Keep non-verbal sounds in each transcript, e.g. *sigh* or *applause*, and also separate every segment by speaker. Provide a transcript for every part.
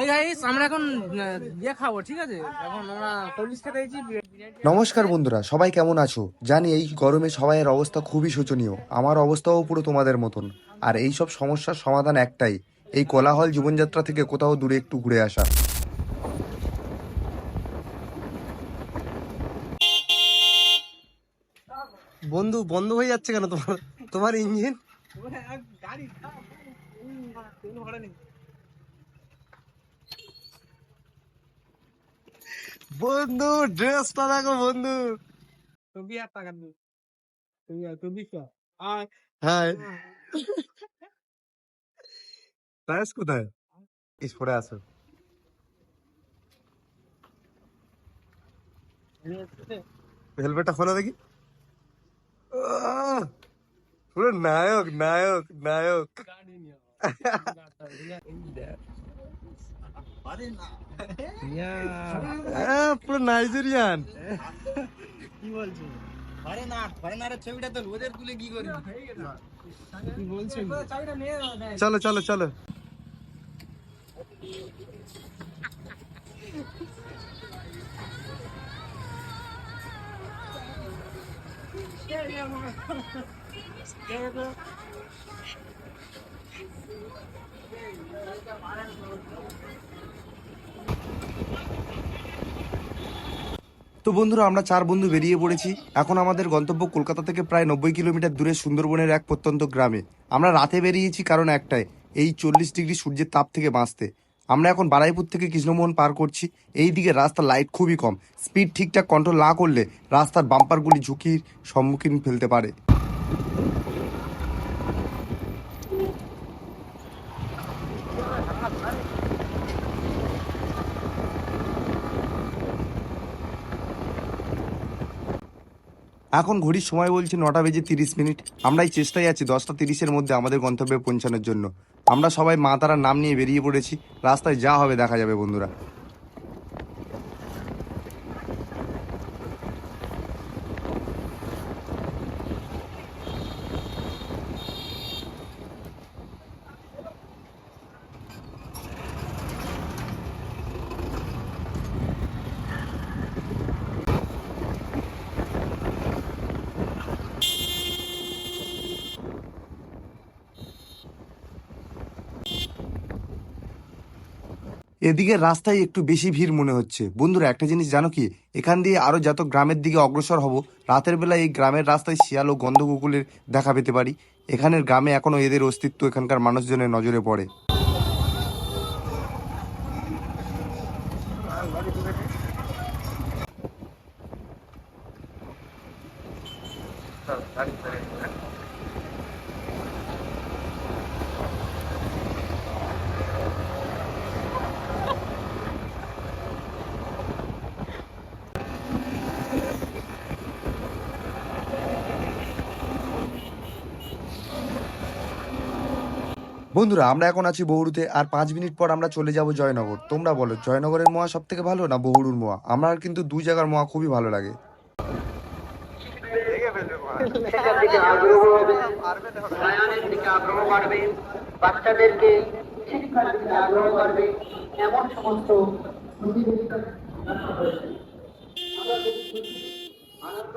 Speaker 1: এই গাইস আমরা এখন ইয়ে খাব ঠিক আছে? এখন আমরা পুলিশ খেতে গেছি
Speaker 2: নমস্কার বন্ধুরা সবাই কেমন আছো? জানি এই গরমে সবাইয়ের অবস্থা খুবই শোচনীয়। আমার অবস্থাও পুরো তোমাদের মতন। আর এই সব সমস্যার সমাধান একটাই এই কোলাহল জীবনযাত্রা থেকে কোথাও দূরে একটু ঘুরে আসা।
Speaker 3: বন্ধু বন্ধ হয়ে যাচ্ছে কেন তোমার? তোমার ইঞ্জিন? *laughs*
Speaker 1: গাড়ি তেল ভরা নেই
Speaker 3: বন্ধু ড্রেসটা দেখো বন্ধু।
Speaker 1: তুমি আর টাকা নেই তুমি আর তুমি আর
Speaker 3: হ্যাঁ প্রাইস কোথায়? ইস পরে আসো হেলমেটটা খোলো দেখি। পুরো নায়ক নায়ক নায়ক। *laughs* পুরো নাইজেরিয়ান।
Speaker 1: কি বলছো? ফরেনারের ছবিটা তো ওদের তুলে কি করি কি বলছো চাবিটা নিয়ে
Speaker 3: চলো চলো চলো
Speaker 2: তো বন্ধুরা, আমরা চার বন্ধু বেরিয়ে পড়েছি। এখন আমাদের গন্তব্য কলকাতা থেকে প্রায় নব্বই কিলোমিটার দূরে সুন্দরবনের এক প্রত্যন্ত গ্রামে। আমরা রাতে বেরিয়েছি কারণ একটাই, এই চল্লিশ ডিগ্রি সূর্যের তাপ থেকে বাঁচতে। আমরা এখন বারাইপুর থেকে কৃষ্ণমোহন পার করছি। এই দিকে রাস্তার লাইট খুবই কম। স্পিড ঠিকঠাক কন্ট্রোল না করলে রাস্তার বাম্পারগুলি ঝুঁকির সম্মুখীন ফেলতে পারে। এখন ঘড়ির সময় বলছে নটা বেজে তিরিশ মিনিট। আমরা এই চেষ্টায় আছি দশটা তিরিশের মধ্যে আমাদের গন্তব্যে পৌঁছানোর জন্য। আমরা সবাই মা তারার নাম নিয়ে বেরিয়ে পড়েছি। রাস্তায় যা হবে দেখা যাবে বন্ধুরা। এদিকে রাস্তায় একটু বেশি ভিড় মনে হচ্ছে। বন্ধুরা, একটা জিনিস জানো কি? এখান দিয়ে আরও যত গ্রামের দিকে অগ্রসর হব, রাতের বেলা এই গ্রামের রাস্তায় শিয়াল ও গন্ধকুকুলের দেখা পেতে পারি। এখানের গ্রামে এখনও এদের অস্তিত্ব এখানকার মানুষজনের নজরে পড়ে। বন্ধুরা আমরা এখন আছি বহুরুতে আর পাঁচ মিনিট পর আমরা চলে যাব জয়নগর। তোমরা বলো জয়নগরের মোয়া সব থেকে ভালো না বহুরুর মোয়া? আমার কিন্তু দুই জায়গার মোয়া খুবই ভালো লাগে।
Speaker 4: খুশি, আনন্দ,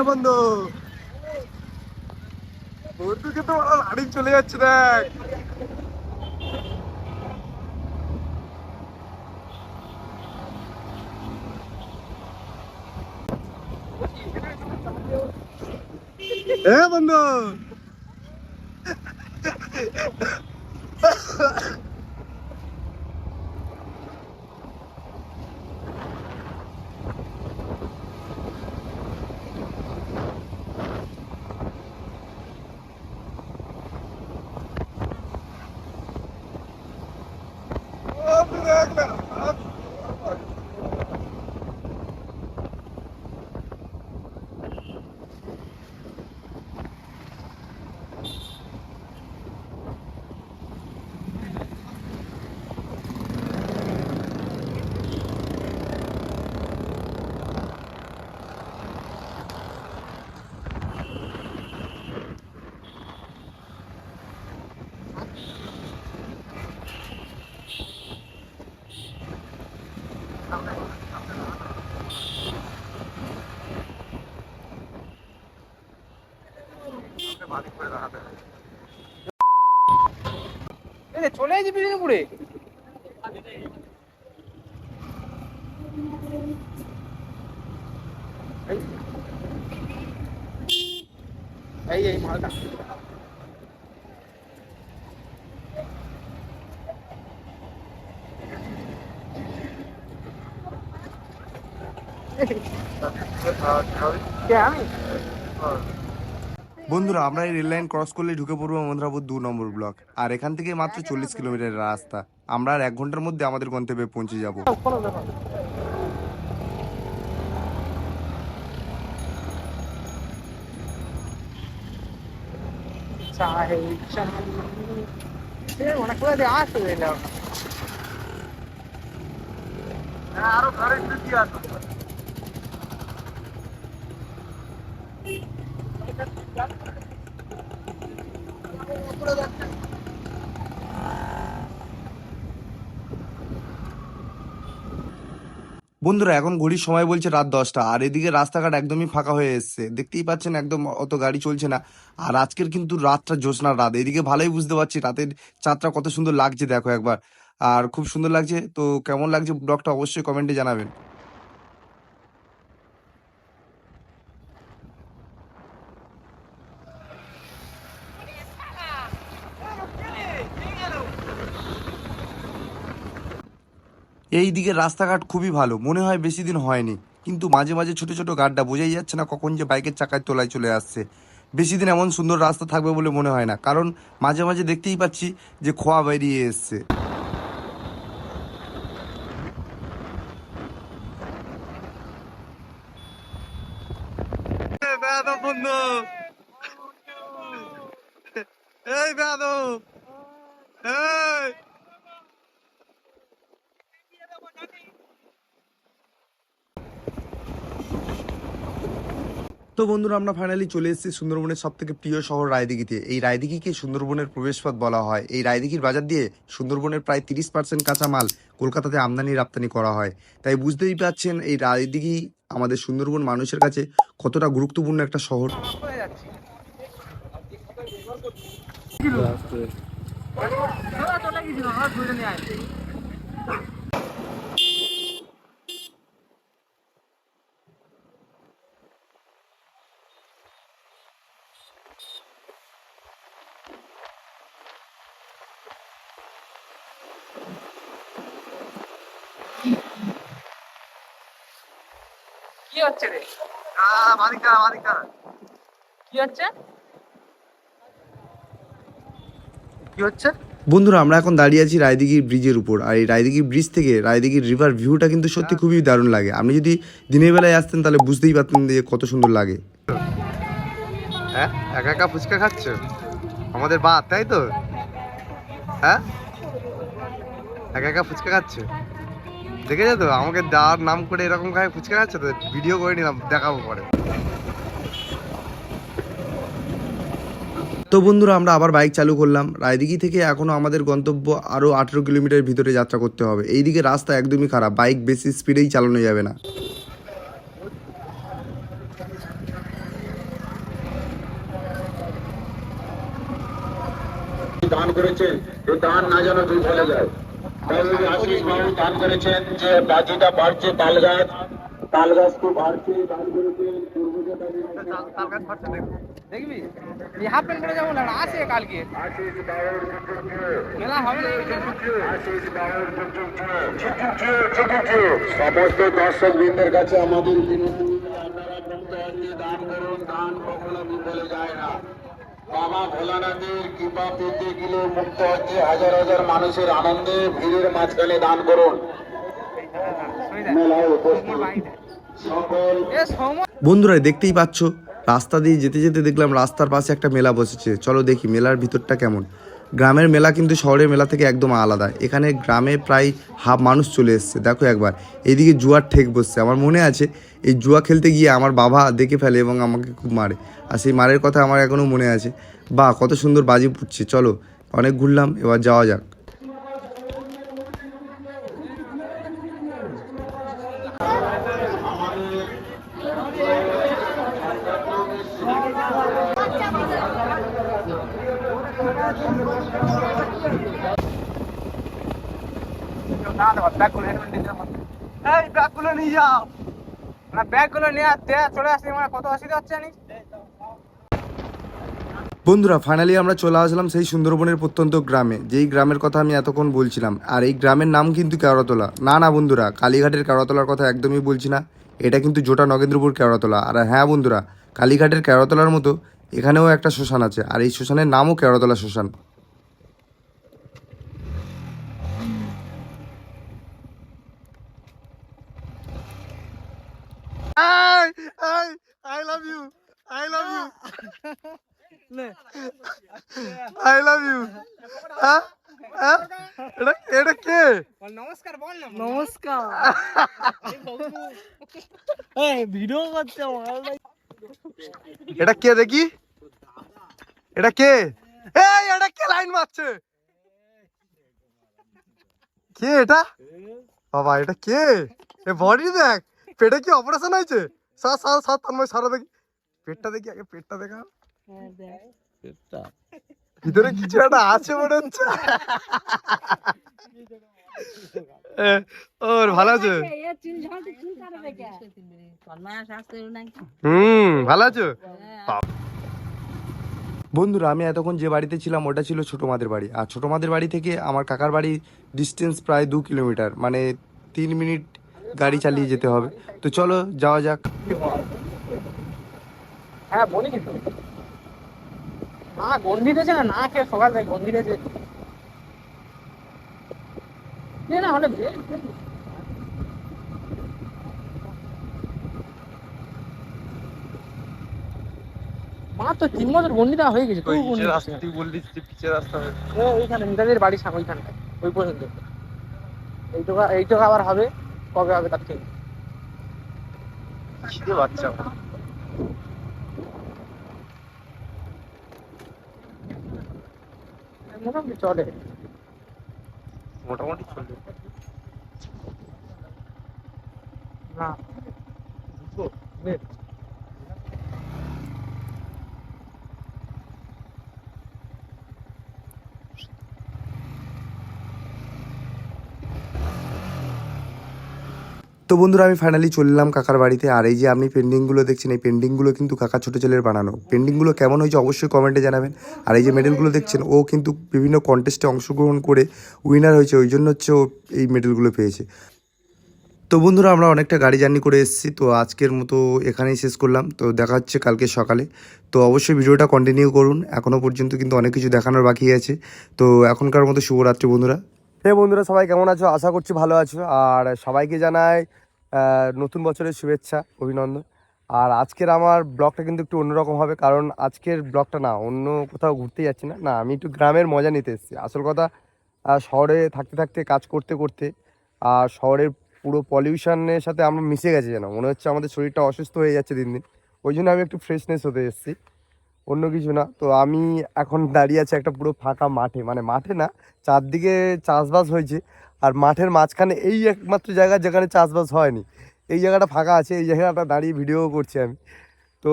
Speaker 4: চলে
Speaker 3: বন্ধু। বন্ধুকে তো চলে যাচ্ছে দেখ। এ বন্ধু।
Speaker 1: চলে যাচ্ছি বিষ্ণুপুরে এই এই মালটা কে আমি
Speaker 2: বন্ধুরা, আমরা এই রেল লাইন ক্রস করলে ঢুকে পড়ব মন্দ্রাপুর দু নম্বর ব্লক আর এখান থেকে মাত্র চল্লিশ কিলোমিটার রাস্তা। আমরা আর এক ঘণ্টার মধ্যে আমাদের গন্তব্যে পৌঁছে যাব।
Speaker 3: আরও ঘরে
Speaker 2: বন্ধুরা, এখন ঘড়ির সময় বলছে রাত দশটা, আর এদিকে রাস্তাঘাট একদমই ফাঁকা হয়ে এসছে। দেখতেই পাচ্ছেন একদম অত গাড়ি চলছে না। আর আজকের কিন্তু রাতটা জ্যোৎস্নার রাত, এদিকে ভালোই বুঝতে পারছি রাতের চাঁদটা কত সুন্দর লাগছে, দেখো একবার। আর খুব সুন্দর লাগছে, তো কেমন লাগছে ব্লগটা অবশ্যই কমেন্টে জানাবেন। এই দিকে রাস্তাঘাট খুবই ভালো, মনে হয় বেশি দিন হয়নি। কিন্তু মাঝে মাঝে ছোট ছোট গাড্ডা বোঝাই যাচ্ছে না কখন যে বাইকের চাকায় তোলায় চলে আসছে। বেশি দিন এমন সুন্দর রাস্তা থাকবে বলে মনে হয় না, কারণ মাঝে মাঝে দেখতেই পাচ্ছি যে খোয়া বেরিয়ে এসছে
Speaker 3: বেয়াদব বন্ধু এই বেয়াদব এই
Speaker 2: তো বন্ধুরা, আমরা ফাইনালি চলে এসেছি সুন্দরবনের সব থেকে প্রিয় শহর রায়দিঘিতে। এই রায়দিঘিকে সুন্দরবনের প্রবেশপথ বলা হয়। এই রায়দিঘির বাজার দিয়ে সুন্দরবনের প্রায় তিরিশ পার্সেন্ট কাঁচামাল কলকাতাতে আমদানি রপ্তানি করা হয়। তাই বুঝতেই পারছেন, এই রায়দিঘি আমাদের সুন্দরবন মানুষের কাছে কতটা গুরুত্বপূর্ণ একটা শহর
Speaker 1: কোথায় যাচ্ছি চলে গেছিল না ধরে নিয়ে আসছি কি হচ্ছে রে?
Speaker 3: মালিক দাঁড়া মালিক দাঁড়া
Speaker 1: কি হচ্ছে?
Speaker 3: কি হচ্ছে?
Speaker 2: বন্ধুরা আমরা এখন দাঁড়িয়ে আছি রায়দিঘির ব্রিজের উপর। আর এই রায়দিঘির ব্রিজ থেকে রায়দিঘির রিভার ভিউটা কিন্তু সত্যি খুবই দারুণ লাগে। আপনি যদি দিনের বেলায় আসতেন তাহলে বুঝতেই পারতেন যে কত সুন্দর লাগে।
Speaker 3: হ্যাঁ? একা একা ফুচকা খাচ্ছ? আমাদের বাদ তাই তো? হ্যাঁ? একা একা ফুচকা খাচ্ছ? দেখে যেত আমাকে দার নাম করে এরকম খায় ফুচকা আছে তো ভিডিও করে নিলাম দেখাবো পরে।
Speaker 2: তো বন্ধুরা আমরা আবার বাইক চালু করলাম। রায়দিঘি থেকে এখনও আমাদের গন্তব্য আরও আঠেরো কিলোমিটার ভিতরে যাত্রা করতে হবে। এইদিকে রাস্তা একদমই খারাপ বাইক বেশি স্পিডেই চালানো যাবে না।
Speaker 5: দান করেছে এই দান না যেন দুই ফেলে যায়। আশিস বাবু দান করেছেন যে বাজিটা বাড়ছে তাল গাছ তাল গাছ তো বাড়ছে দান করেছেন
Speaker 1: দেখবি হাফ প্যান্ট পরে যাব না আসে কালকে। মেলা হবে না
Speaker 5: আশিস বাবুর সমস্ত দর্শক বৃন্দের কাছে আমাদের বিনতি আপনারা মুক্ত হয়ে দান করুন দান কখনো বিফলে যায় না বাবা ভোলানাথের কৃপা পেতে গেলে মুক্ত হচ্ছে হাজার হাজার মানুষের আনন্দে ভিড়ের মাঝখানে দান করুন।
Speaker 2: বন্ধুরা, দেখতেই পাচ্ছ, রাস্তা দিয়ে যেতে যেতে দেখলাম রাস্তার পাশে একটা মেলা বসেছে। চলো দেখি, মেলার ভিতরটা কেমন। গ্রামের মেলা কিন্তু শহরের মেলা থেকে একদম আলাদা। এখানে গ্রামে প্রায় হাফ মানুষ চলে এসছে, দেখো একবার। এইদিকে জুয়ার ঠেক বসছে। আমার মনে আছে, এই জুয়া খেলতে গিয়ে আমার বাবা দেখে ফেলে এবং আমাকে খুব মারে। আর সেই মারের কথা আমার এখনও মনে আছে। বা কত সুন্দর বাজি পুড়ছে চলো, অনেক ঘুরলাম, এবার যাওয়া যাক।
Speaker 1: মানে
Speaker 2: বন্ধুরা ফাইনালি আমরা চলে আসলাম সেই সুন্দরবনের প্রত্যন্ত গ্রামে। যেই গ্রামের কথা আমি এতক্ষণ বলছিলাম, আর এই গ্রামের নাম কিন্তু কেওড়াতলা। না না, বন্ধুরা, কালীঘাটের কেওড়াতলার কথা একদমই বলছি না। এটা কিন্তু জোটা নগেন্দ্রপুর কেওড়াতলা। আর হ্যাঁ বন্ধুরা, কালীঘাটের কেওড়াতলার মতো এখানেও একটা শ্মশান আছে, আর এই শ্মশানের নামও কেওড়াতলা শ্মশান।
Speaker 3: I love you I love you I love you এটা এটা কে
Speaker 1: নমস্কার বল না নমস্কার এই ভিডিও করতে
Speaker 3: এটা কে দেখি এটা কে এই এটা কে লাইন মারছে কে এটা বাবা এটা কে এ বডি দেখ পেটে কি অপারেশন হয়েছে? সার সার সার তন্ময় সারা দেখি। পেটটা দেখি আগে পেটটা দেখা। পেটটা। ভিতরে কিছু একটা আছে মনে হচ্ছে। ওর ভালো আছে? হুম ভালো আছো?
Speaker 2: বন্ধুরা আমি এতক্ষণ যে বাড়িতে ছিলাম ওটা ছিল ছোটো মাদের বাড়ি। আর ছোটো মাদের বাড়ি থেকে আমার কাকার বাড়ি ডিস্টেন্স প্রায় দু কিলোমিটার মানে তিন মিনিট গাড়ি চালিয়ে যেতে হবে। তো চলো যাওয়া যাক।
Speaker 1: হ্যাঁ বলি কিন্তু। না গন্ধি দিয়েছে না? না খেয়ে সকাল থেকে গন্ধি দিয়েছে। না হলে মা তো তিন বছর গন্ডি দেওয়া হয়ে গেছে তুই গন্ডি দিচ্ছিস না।
Speaker 3: তুই বললি যে রাস্তা
Speaker 1: ওইখানে নেতাদের বাড়ির সামনে ওইখানটায় ওই পর্যন্ত। এইটুকু এইটুকু আবার হবে। কবে হবে তার ঠিক
Speaker 3: খিদে বাচ্চা
Speaker 1: মোটামুটি চলে।
Speaker 3: মোটামুটি চলে।
Speaker 1: না।
Speaker 2: তো বন্ধুরা আমি ফাইনালি চললাম কাকার বাড়িতে। আর এই যে আপনি পেন্ডিংগুলো দেখছেন এই পেন্ডিংগুলো কিন্তু কাকা ছোটো ছেলের বানানো। পেন্ডিংগুলো কেমন হয়েছে অবশ্যই কমেন্টে জানাবেন। আর এই যে মেডেলগুলো দেখছেন ও কিন্তু বিভিন্ন কন্টেস্টে অংশগ্রহণ করে উইনার হয়েছে। ওই জন্য হচ্ছে ও এই মেডেলগুলো পেয়েছে। তো বন্ধুরা আমরা অনেকটা গাড়ি জার্নি করে এসেছি। তো আজকের মতো এখানেই শেষ করলাম। তো দেখা হচ্ছে কালকে সকালে। তো অবশ্যই ভিডিওটা কন্টিনিউ করুন। এখনও পর্যন্ত কিন্তু অনেক কিছু দেখানোর বাকি আছে। তো এখনকার মতো শুভরাত্রি বন্ধুরা। হে বন্ধুরা সবাই কেমন আছো? আশা করছি ভালো আছো। আর সবাইকে আহ, নতুন বছরের শুভেচ্ছা, অভিনন্দন। আর আজকের আমার ব্লগটা কিন্তু একটু অন্যরকম হবে, কারণ আজকের ব্লগটা না, অন্য কোথাও ঘুরতে যাচ্ছি না। না, আমি একটু গ্রামের মজা নিতে এসেছি। আসল কথা শহরে থাকতে থাকতে, কাজ করতে করতে, আর শহরের পুরো পলিউশনের সাথে আমরা মিশে গেছি যেন। মনে হচ্ছে আমাদের শরীরটা অসুস্থ হয়ে যাচ্ছে দিন দিন। ওই জন্য আমি একটু ফ্রেশনেস হতে এসেছি। অন্য কিছু না। তো আমি এখন দাঁড়িয়ে আছি একটা পুরো ফাঁকা মাঠে। মানে মাঠে না, চারদিকে চাষবাস হয়েছে। আর মাঠের মাঝখানে এই একমাত্র জায়গা যেখানে চাষবাস হয়নি। এই জায়গাটা ফাঁকা আছে, এই জায়গাটা দাঁড়িয়ে ভিডিও করছি আমি। তো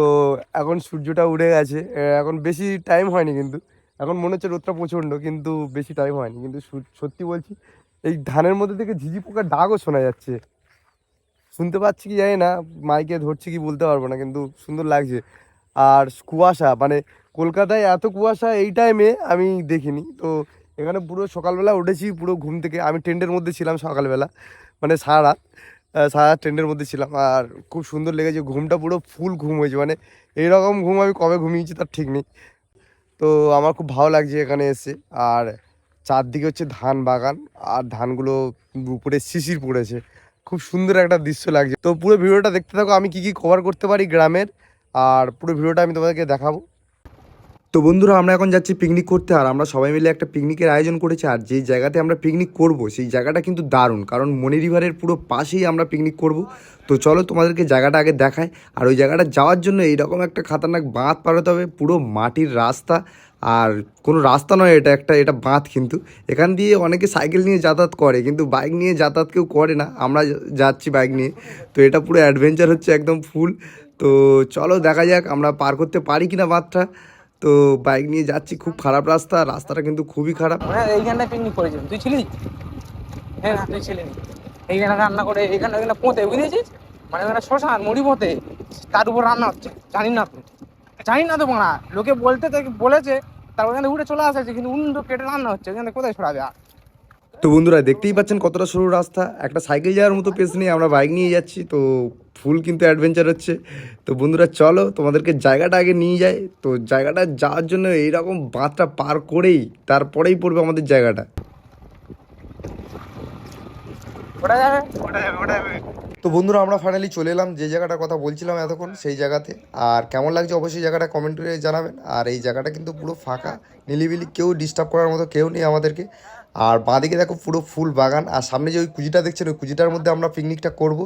Speaker 2: এখন সূর্যটা উড়ে গেছে এখন বেশি টাইম হয়নি কিন্তু।
Speaker 3: এখন মনে হচ্ছে রোদটা প্রচণ্ড, কিন্তু বেশি টাইম হয়নি। কিন্তু সত্যি বলছি, এই ধানের মধ্যে থেকে ঝিঝি পোকার ডাকও শোনা যাচ্ছে। শুনতে পাচ্ছি কি জানি না, মাইকে ধরছি কি বলতে পারব না, কিন্তু সুন্দর লাগছে। আর কুয়াশা মানে কলকাতায় এত কুয়াশা এই টাইমে আমি দেখিনি। তো এখানে পুরো সকালবেলা উঠেছি, পুরো ঘুম থেকে। আমি টেন্টের মধ্যে ছিলাম সকালবেলা মানে সারা সারা টেন্টের মধ্যে ছিলাম। আর খুব সুন্দর লেগেছে, ঘুমটা পুরো ফুল ঘুম হয়েছে মানে এইরকম ঘুম আমি কবে ঘুমিয়েছি তার ঠিক নেই। তো আমার খুব ভালো লাগছে এখানে এসে। আর চারদিকে হচ্ছে ধান বাগান, আর ধানগুলো উপরে শিশির পড়েছে। খুব সুন্দর একটা দৃশ্য লাগছে। তো পুরো ভিডিওটা দেখতে থাকো, আমি কি কি কভার করতে পারি গ্রামের, আর পুরো ভিডিওটা আমি তোমাদেরকে দেখাবো।
Speaker 2: তো বন্ধুরা, আমরা এখন যাচ্ছি পিকনিক করতে আর আমরা সবাই মিলে একটা পিকনিকের আয়োজন করেছি আর যেই জায়গাতে আমরা পিকনিক করব, সেই জায়গাটা কিন্তু দারুণ। কারণ মনি রিভারের পুরো পাশেই আমরা পিকনিক করব। তো চলো তোমাদেরকে জায়গাটা আগে দেখায় আর ওই জায়গাটা যাওয়ার জন্য এইরকম একটা খাতারনাক বাঁধ পারতে হবে, পুরো মাটির রাস্তা। আর কোনো রাস্তা নয় এটা, একটা এটা বাঁধ কিন্তু। এখান দিয়ে অনেকে সাইকেল নিয়ে যাতায়াত করে, কিন্তু বাইক নিয়ে যাতায়াত কেউ করে না। আমরা যাচ্ছি বাইক নিয়ে। তো এটা পুরো অ্যাডভেঞ্চার হচ্ছে একদম ফুল তো চলো দেখা যাক আমরা পার করতে পারি কিনা বাঁধটা। তো বাইক নিয়ে যাচ্ছি, খুব খারাপ রাস্তা, রাস্তাটা কিন্তু খুবই খারাপ।
Speaker 1: এইখানটায় পিকনিক করেছিলাম তুই হ্যাঁ না তুই ছিলি। এইখানে রান্না করে, এইখানে পোঁতে, বুঝেছিস? মানে ওখানে মুড়ি পোঁতে, তার উপর রান্না হচ্ছে। না তুই না তো মারা? লোকে বলতে বলেছে, তারপর এখানে উঠে চলে আসছে, কিন্তু উন্ড কেটে রান্না হচ্ছে। ওখানে কোথায় ছড়াবে আর?
Speaker 2: তো বন্ধুরা, দেখতেই পাচ্ছেন কতটা সরু রাস্তা। একটা সাইকেল যাওয়ার মতো পেস নিয়ে আমরা বাইক নিয়ে যাচ্ছি, তো ফুল কিন্তু অ্যাডভেঞ্চার হচ্ছে। তো বন্ধুরা, চলো, তোমাদেরকে জায়গাটা আগে নিয়ে যাই। তো জায়গাটা যাওয়ার জন্য এইরকম বাঁধটা পার করেই তারপরেই পড়বে আমাদের জায়গাটা। তো বন্ধুরা, আমরা ফাইনালি চলে এলাম। যে জায়গাটার কথা বলছিলাম এতক্ষণ, সেই জায়গাতে। আর কেমন লাগছে অবশ্যই জায়গাটা কমেন্ট করে জানাবেন। আর এই জায়গাটা কিন্তু পুরো ফাঁকা। নিলিবিলি কেউ ডিস্টার্ব করার মতো কেউ নেই আমাদেরকে। আর বাঁদিকে দেখো পুরো ফুল বাগান, আর সামনে যে ওই কুজিটা দেখছেন, ওই কুজিটার মধ্যে আমরা পিকনিকটা করব।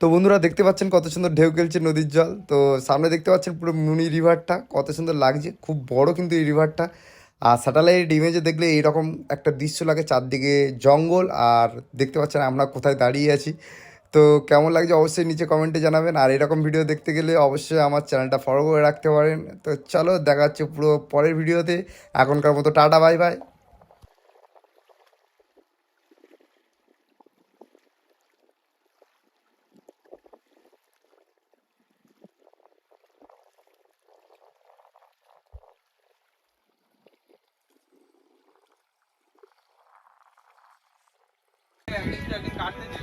Speaker 2: তো বন্ধুরা, দেখতে পাচ্ছেন কত সুন্দর ঢেউ খেলছে নদীর জল। তো সামনে দেখতে পাচ্ছেন পুরো মুনি রিভারটা কত সুন্দর লাগছে। খুব বড় কিন্তু এই রিভারটা আর স্যাটেলাইট ইমেজে দেখলে এইরকম একটা দৃশ্য লাগে চারদিকে জঙ্গল, আর দেখতে পাচ্ছেন আমরা কোথায় দাঁড়িয়ে আছি। তো কেমন লাগছে অবশ্যই নিচে কমেন্টে জানাবেন, আর এরকম ভিডিও দেখতে গেলে অবশ্যই আমার চ্যানেলটা ফলো করে রাখতে পারেন। তো চলো দেখা হচ্ছে পুরো পরের ভিডিওতে এখনকার মতো টাটা বাই বাই
Speaker 1: কাটতে